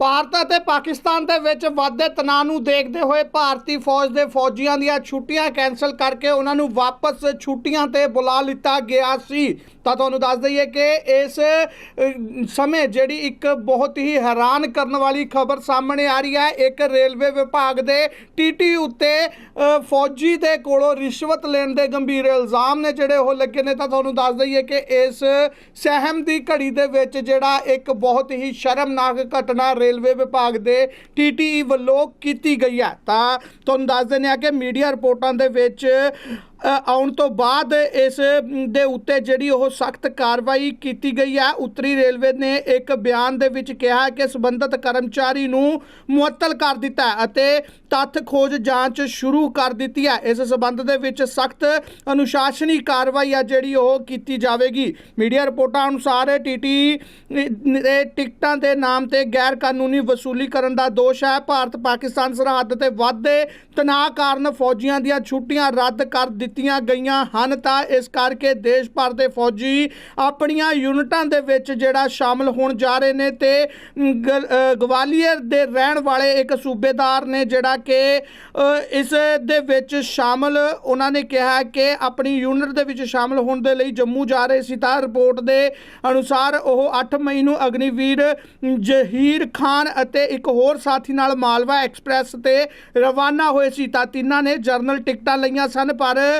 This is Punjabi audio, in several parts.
ਭਾਰਤ ਅਤੇ ਪਾਕਿਸਤਾਨ ਦੇ ਵਿੱਚ ਵੱਧਦੇ ਤਣਾਅ ਨੂੰ ਦੇਖਦੇ ਹੋਏ ਭਾਰਤੀ ਫੌਜ ਦੇ ਫੌਜੀਆਂ ਦੀਆਂ ਛੁੱਟੀਆਂ ਕੈਨਸਲ ਕਰਕੇ ਉਹਨਾਂ ਨੂੰ ਵਾਪਸ ਛੁੱਟੀਆਂ ਤੇ ਬੁਲਾ ਲਿੱਤਾ ਗਿਆ ਸੀ। ਤਾਂ ਤੁਹਾਨੂੰ ਦੱਸ ਦਈਏ ਕਿ ਇਸ ਸਮੇਂ ਜਿਹੜੀ ਇੱਕ ਬਹੁਤ ਹੀ ਹੈਰਾਨ ਕਰਨ ਵਾਲੀ ਖਬਰ ਸਾਹਮਣੇ ਆ ਰਹੀ ਹੈ, ਇੱਕ ਰੇਲਵੇ ਵਿਭਾਗ ਦੇ ਟੀਟੀ ਉੱਤੇ ਫੌਜੀ ਦੇ ਕੋਲੋਂ ਰਿਸ਼ਵਤ ਲੈਣ ਦੇ ਗੰਭੀਰ ਇਲਜ਼ਾਮ ਨੇ ਜਿਹੜੇ ਉਹ ਲੱਗੇ ਨੇ। ਤਾਂ ਤੁਹਾਨੂੰ ਦੱਸ ਦਈਏ ਕਿ ਇਸ ਸਹਿਮ ਦੀ ਘੜੀ ਦੇ ਵਿੱਚ ਜਿਹੜਾ ਇੱਕ ਬਹੁਤ ਹੀ ਸ਼ਰਮਨਾਕ ਘਟਨਾ ਰੇਲਵੇ ਵਿਭਾਗ ਦੇ ਟੀਟੀ ਵੱਲੋਂ ਕੀਤੀ ਗਈ ਹੈ। ਤਾਂ ਤੁਹਾਨੂੰ ਦੱਸ ਦਿੰਦੇ ਆ ਕਿ ਮੀਡੀਆ ਰਿਪੋਰਟਾਂ ਦੇ ਵਿੱਚ ਆਉਣ ਤੋਂ ਬਾਅਦ ਇਸ ਦੇ ਉੱਤੇ ਜਿਹੜੀ ਉਹ ਸਖਤ ਕਾਰਵਾਈ ਕੀਤੀ ਗਈ ਹੈ, ਉੱਤਰੀ ਰੇਲਵੇ ਨੇ ਇੱਕ ਬਿਆਨ ਦੇ ਵਿੱਚ ਕਿਹਾ ਕਿ ਸੰਬੰਧਿਤ ਕਰਮਚਾਰੀ ਨੂੰ ਮੁਅੱਤਲ ਕਰ ਦਿੱਤਾ ਅਤੇ ਤੱਥ ਖੋਜ ਜਾਂਚ ਸ਼ੁਰੂ ਕਰ ਦਿੱਤੀ ਹੈ। ਇਸ ਸਬੰਧ ਦੇ ਵਿੱਚ ਸਖਤ ਅਨੁਸ਼ਾਸਨੀ ਕਾਰਵਾਈ ਆ ਜਿਹੜੀ ਉਹ ਕੀਤੀ ਜਾਵੇਗੀ। ਮੀਡੀਆ ਰਿਪੋਰਟਾਂ ਅਨੁਸਾਰ ਟੀਟੀ ਦੇ ਟਿਕਟਾਂ ਦੇ ਨਾਮ ਤੇ ਗੈਰ ਕਾਨੂੰਨੀ ਵਸੂਲੀ ਕਰਨ ਦਾ ਦੋਸ਼ ਹੈ। ਭਾਰਤ ਪਾਕਿਸਤਾਨ ਸਰਹੱਦ ਤੇ ਵਾਧੇ ਤਣਾਅ ਕਾਰਨ ਫੌਜੀਆਂ ਦੀਆਂ ਛੁੱਟੀਆਂ ਰੱਦ ਕਰ ਦਿੱਤੀਆਂ ਗਈਆਂ ਹਨ, ਤਾਂ ਇਸ ਕਰਕੇ ਦੇਸ਼ ਭਰ ਦੇ ਫੌਜੀ ਆਪਣੀਆਂ ਯੂਨਿਟਾਂ ਦੇ ਵਿੱਚ ਜਿਹੜਾ ਸ਼ਾਮਲ ਹੋਣ ਜਾ ਰਹੇ ਨੇ ਤੇ ਗਵਾਲੀਅਰ ਦੇ ਰਹਿਣ ਵਾਲੇ ਇੱਕ ਸੂਬੇਦਾਰ ਨੇ ਜਿਹੜਾ ਕਿ ਇਸ ਦੇ ਵਿੱਚ ਸ਼ਾਮਲ, ਉਹਨਾਂ ਨੇ ਕਿਹਾ ਕਿ ਆਪਣੀ ਯੂਨਿਟ ਦੇ ਵਿੱਚ ਸ਼ਾਮਲ ਹੋਣ ਦੇ ਲਈ ਜੰਮੂ ਜਾ ਰਹੇ ਸੀ। ਤਾਂ ਰਿਪੋਰਟ ਦੇ ਅਨੁਸਾਰ ਉਹ 8 ਮਈ ਨੂੰ ਅਗਨੀਵੀਰ ਜਹੀਰ ਖਾਨ ਅਤੇ ਇੱਕ ਹੋਰ ਸਾਥੀ ਨਾਲ ਮਾਲਵਾ ਐਕਸਪ੍ਰੈਸ ਤੇ ਰਵਾਨਾ ਹੋਏ ਸੀ। ਤਾਂ ਤਿੰਨਾਂ ਨੇ ਜਰਨਲ ਟਿਕਟਾਂ ਲਈਆਂ ਸਨ, ਪਰ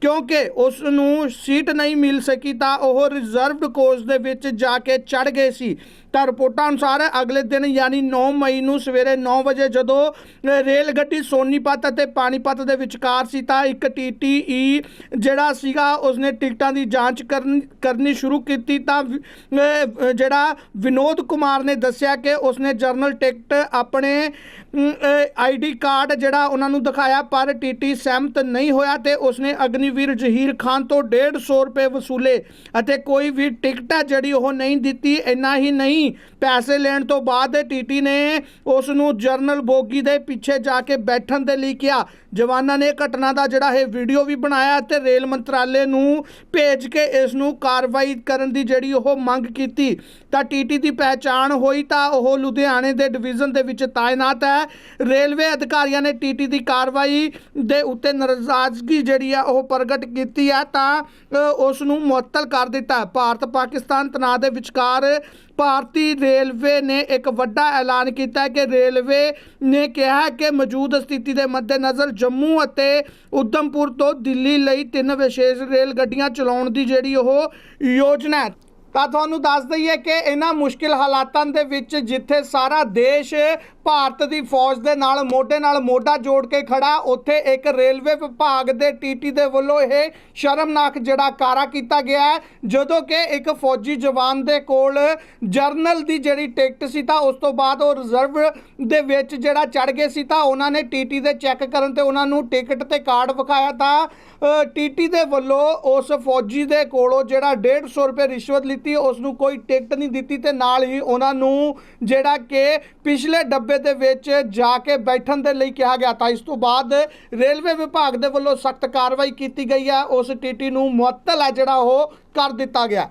ਕਿਉਂਕਿ ਉਸ ਨੂੰ ਸੀਟ ਨਹੀਂ ਮਿਲ ਸਕੀ ਤਾਂ ਉਹ ਰਿਜ਼ਰਵਡ ਕੋਚ ਦੇ ਵਿੱਚ ਜਾ ਕੇ ਚੜ ਗਏ ਸੀ। ਤਾਂ ਰਿਪੋਰਟਾਂ ਅਨੁਸਾਰ ਅਗਲੇ ਦਿਨ ਯਾਨੀ 9 ਮਈ ਨੂੰ ਸਵੇਰੇ 9 ਵਜੇ ਜਦੋਂ ਰੇਲ ਗੱਡੀ ਸੋਨੀਪਤ ਅਤੇ ਪਾਣੀਪਤ ਦੇ ਵਿਚਕਾਰ ਸੀ ਤਾਂ ਇੱਕ ਟੀਟੀਈ ਜਿਹੜਾ ਸੀਗਾ ਉਸਨੇ ਟਿਕਟਾਂ ਦੀ ਜਾਂਚ ਕਰਨ, ਕਰਨੀ ਸ਼ੁਰੂ ਕੀਤੀ ਤਾਂ ਜਿਹੜਾ ਵਿਨੋਦ ਕੁਮਾਰ ਨੇ ਦੱਸਿਆ ਕਿ ਉਸਨੇ ਜਰਨਲ ਟਿਕਟ ਆਪਣੇ ਆਈਡੀ ਕਾਰਡ ਜਿਹੜਾ ਉਹਨਾਂ ਨੂੰ ਦਿਖਾਇਆ ਪਰ ਟੀਟੀ ਸਹਿਮਤ ਨਹੀਂ ਹੋਇਆ ਤੇ ਉਸਨੇ ਅਗਨੀ ਵੀਰ ਜਹੀਰ ਖਾਨ ਤੋਂ 150 ਰੁਪਏ ਵਸੂਲੇ ਅਤੇ ਕੋਈ ਵੀ ਟਿਕਟ ਹੈ ਜਿਹੜੀ ਉਹ ਨਹੀਂ ਦਿੱਤੀ, ਇੰਨਾ ਹੀ ਨਹੀਂ। ਪੈਸੇ ਲੈਣ ਤੋਂ ਬਾਅਦ ਟੀਟੀ ਨੇ ਉਸ ਨੂੰ ਜਰਨਲ ਬੋਗੀ ਦੇ ਪਿੱਛੇ ਜਾ ਕੇ ਬੈਠਣ ਦੇ ਲਈ ਕਿਹਾ। ਜਵਾਨਾਂ ਨੇ ਘਟਨਾ ਦਾ ਜਿਹੜਾ ਇਹ ਵੀਡੀਓ ਵੀ ਬਣਾਇਆ ਤੇ ਰੇਲ ਮੰਤਰਾਲੇ ਨੂੰ ਭੇਜ ਕੇ ਇਸ ਨੂੰ ਕਾਰਵਾਈ ਕਰਨ ਦੀ ਜਿਹੜੀ ਉਹ ਮੰਗ ਕੀਤੀ। ਤਾਂ ਟੀਟੀ ਦੀ ਪਹਿਚਾਣ ਹੋਈ ਤਾਂ ਉਹ ਲੁਧਿਆਣੇ ਦੇ ਡਿਵੀਜ਼ਨ ਦੇ ਵਿੱਚ ਤਾਇਨਾਤ ਹੈ। ਰੇਲਵੇ ਅਧਿਕਾਰੀਆਂ ਨੇ ਟੀਟੀ ਦੀ ਕਾਰਵਾਈ ਦੇ ਉੱਤੇ ਨਾਰਾਜ਼ਗੀ ਜਿਹੜੀ ਆ ਉਹ ਪ੍ਰਗਟ ਕੀਤੀ ਹੈ ਤਾਂ ਉਸ ਨੂੰ ਮੁਅੱਤਲ ਕਰ ਦਿੱਤਾ। ਭਾਰਤ ਪਾਕਿਸਤਾਨ ਤਣਾਅ ਦੇ ਵਿਚਕਾਰ ਭਾਰਤੀ ਰੇਲਵੇ ਨੇ ਇੱਕ ਵੱਡਾ ਐਲਾਨ ਕੀਤਾ ਹੈ ਕਿ ਰੇਲਵੇ ਨੇ ਕਿਹਾ ਹੈ ਕਿ ਮੌਜੂਦ ਸਥਿਤੀ ਦੇ ਮੱਦੇਨਜ਼ਰ ਜੰਮੂ ਅਤੇ ਉਧਮਪੁਰ ਤੋਂ ਦਿੱਲੀ ਲਈ ਤਿੰਨ ਵਿਸ਼ੇਸ਼ ਰੇਲ ਗੱਡੀਆਂ ਚਲਾਉਣ ਦੀ ਜਿਹੜੀ ਉਹ ਯੋਜਨਾ ਹੈ। ਤਾਂ ਤੁਹਾਨੂੰ ਦੱਸ ਦਈਏ ਕਿ ਇਹਨਾਂ ਮੁਸ਼ਕਿਲ ਹਾਲਾਤਾਂ ਦੇ ਵਿੱਚ ਜਿੱਥੇ ਸਾਰਾ ਦੇਸ਼ ਭਾਰਤ ਦੀ ਫੌਜ ਦੇ ਨਾਲ ਮੋਢੇ ਨਾਲ ਮੋਢਾ ਜੋੜ ਕੇ ਖੜਾ, ਉੱਥੇ ਇੱਕ ਰੇਲਵੇ ਵਿਭਾਗ ਦੇ ਟੀਟੀ ਦੇ ਵੱਲੋਂ ਇਹ ਸ਼ਰਮਨਾਕ ਜਿਹੜਾ ਕਾਰਾ ਕੀਤਾ ਗਿਆ ਜਦੋਂ ਕਿ ਇੱਕ ਫੌਜੀ ਜਵਾਨ ਦੇ ਕੋਲ ਜਰਨਲ ਦੀ ਜਿਹੜੀ ਟਿਕਟ ਸੀ ਤਾਂ ਉਸ ਤੋਂ ਬਾਅਦ ਉਹ ਰਿਜ਼ਰਵ ਦੇ ਵਿੱਚ ਜਿਹੜਾ ਚੜ ਗਏ ਸੀ ਤਾਂ ਉਹਨਾਂ ਨੇ ਟੀਟੀ ਦੇ ਚੈੱਕ ਕਰਨ ਤੇ ਉਹਨਾਂ ਨੂੰ ਟਿਕਟ ਤੇ ਕਾਰਡ ਵਿਖਾਇਆ ਤਾਂ ਟੀਟੀ ਦੇ ਵੱਲੋਂ ਉਸ ਫੌਜੀ ਦੇ ਕੋਲੋਂ ਜਿਹੜਾ 150 ਰੁਪਏ ਰਿਸ਼ਵਤ ਲਿੱਤੀ ਉਸ ਨੂੰ ਕੋਈ ਟਿਕਟ ਨਹੀਂ ਦਿੱਤੀ ਤੇ ਨਾਲ ਹੀ ਉਹਨਾਂ ਨੂੰ ਜਿਹੜਾ ਕਿ ਪਿਛਲੇ ਡੱਬੇ ਦੇ ਵਿੱਚ ਜਾ ਕੇ ਬੈਠਣ ਦੇ ਲਈ ਕਿਹਾ ਗਿਆ ਤਾਂ ਇਸ ਤੋਂ ਬਾਅਦ ਰੇਲਵੇ ਵਿਭਾਗ ਦੇ ਵੱਲੋਂ ਸਖਤ ਕਾਰਵਾਈ ਕੀਤੀ ਗਈ ਹੈ। ਉਸ ਟੀਟੀ ਨੂੰ ਮੁਅੱਤਲ ਹੈ ਜਿਹੜਾ ਉਹ ਕਰ ਦਿੱਤਾ ਗਿਆ।